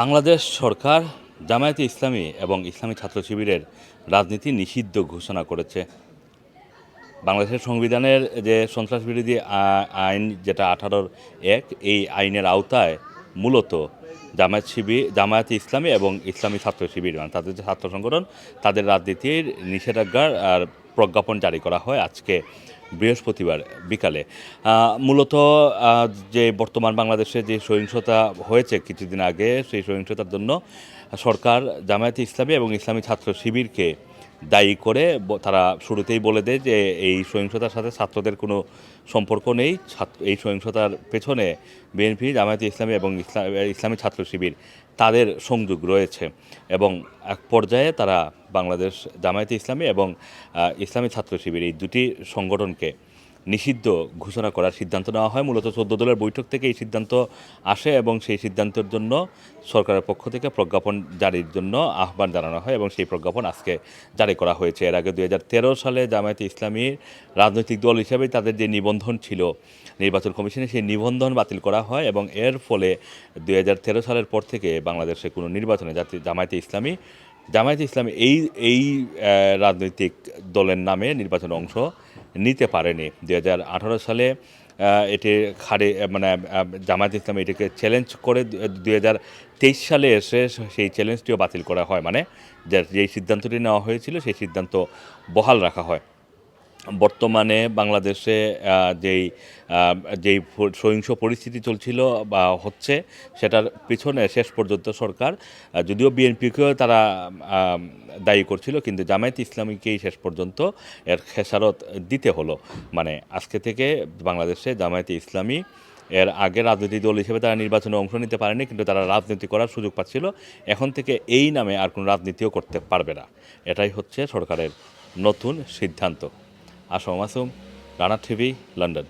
বাংলাদেশ সরকার জামায়াতে ইসলামী এবং ইসলামী ছাত্র শিবিরের রাজনীতি নিষিদ্ধ ঘোষণা করেছে। বাংলাদেশের সংবিধানের যে সন্ত্রাস বিরোধী আইন যেটা আঠারোর এক, এই আইনের আওতায় মূলত জামায়াত শিবির জামায়াতে ইসলামী এবং ইসলামী ছাত্র শিবির মানে তাদের যে ছাত্র সংগঠন, তাদের রাজনীতির নিষেধাজ্ঞার আর প্রজ্ঞাপন জারি করা হয় আজকে বৃহস্পতিবার বিকালে। মূলত যে বর্তমান বাংলাদেশে যে সহিংসতা হয়েছে কিছুদিন আগে, সেই সহিংসতার জন্য সরকার জামায়াতে ইসলামী এবং ইসলামী ছাত্র শিবিরকে দায়ী করে তারা শুরুতেই বলে দেয় যে এই সহিংসতার সাথে ছাত্রদের কোনো সম্পর্ক নেই। এই সহিংসতার পেছনে বিএনপি, জামায়াতে ইসলামী এবং ইসলাম ইসলামী ছাত্র শিবির তাদের সংযোগ রয়েছে এবং এক পর্যায়ে তারা বাংলাদেশ জামায়াতে ইসলামী এবং ইসলামী ছাত্র শিবির এই দুটি সংগঠনকে নিষিদ্ধ ঘোষণা করার সিদ্ধান্ত নেওয়া হয়। মূলত চোদ্দ দলের বৈঠক থেকে এই সিদ্ধান্ত আসে এবং সেই সিদ্ধান্তের জন্য সরকারের পক্ষ থেকে প্রজ্ঞাপন জারির জন্য আহ্বান জানানো হয় এবং সেই প্রজ্ঞাপন আজকে জারি করা হয়েছে। এর আগে দুই হাজার তেরো সালে জামায়াতে ইসলামীর রাজনৈতিক দল হিসেবে তাদের যে নিবন্ধন ছিল নির্বাচন কমিশনে, সেই নিবন্ধন বাতিল করা হয় এবং এর ফলে দু হাজার তেরো সালের পর থেকে বাংলাদেশে কোনো নির্বাচনে জাতি, জামায়াতে ইসলামী জামায়াতে ইসলামী এই এই রাজনৈতিক দলের নামে নির্বাচনে অংশ নিতে পারেনি। দুই হাজার আঠারো সালে এটি খারে মানে জামায়াত ইসলাম এটিকে চ্যালেঞ্জ করে দুই তেইশ সালে এসে সেই চ্যালেঞ্জটিও বাতিল করা হয়। মানে যে, যেই সিদ্ধান্তটি নেওয়া হয়েছিল, সেই সিদ্ধান্ত বহাল রাখা হয়। বর্তমানে বাংলাদেশে যেই যেই সহিংস পরিস্থিতি চলছিল বা হচ্ছে, সেটার পিছনে শেষ পর্যন্ত সরকার যদিও বিএনপিকেও তারা দায়ী করছিল, কিন্তু জামায়াত ইসলামীকেই শেষ পর্যন্ত এর খেসারত দিতে হলো। মানে আজকে থেকে বাংলাদেশে জামায়াতে ইসলামী এর আগে রাজনৈতিক দল হিসেবে তারা নির্বাচনে অংশ নিতে পারেনি, কিন্তু তারা রাজনীতি করার সুযোগ পাচ্ছিল। এখন থেকে এই নামে আর কোনো রাজনীতিও করতে পারবে না। এটাই হচ্ছে সরকারের নতুন সিদ্ধান্ত। আসম মাসুম। Rana TV London.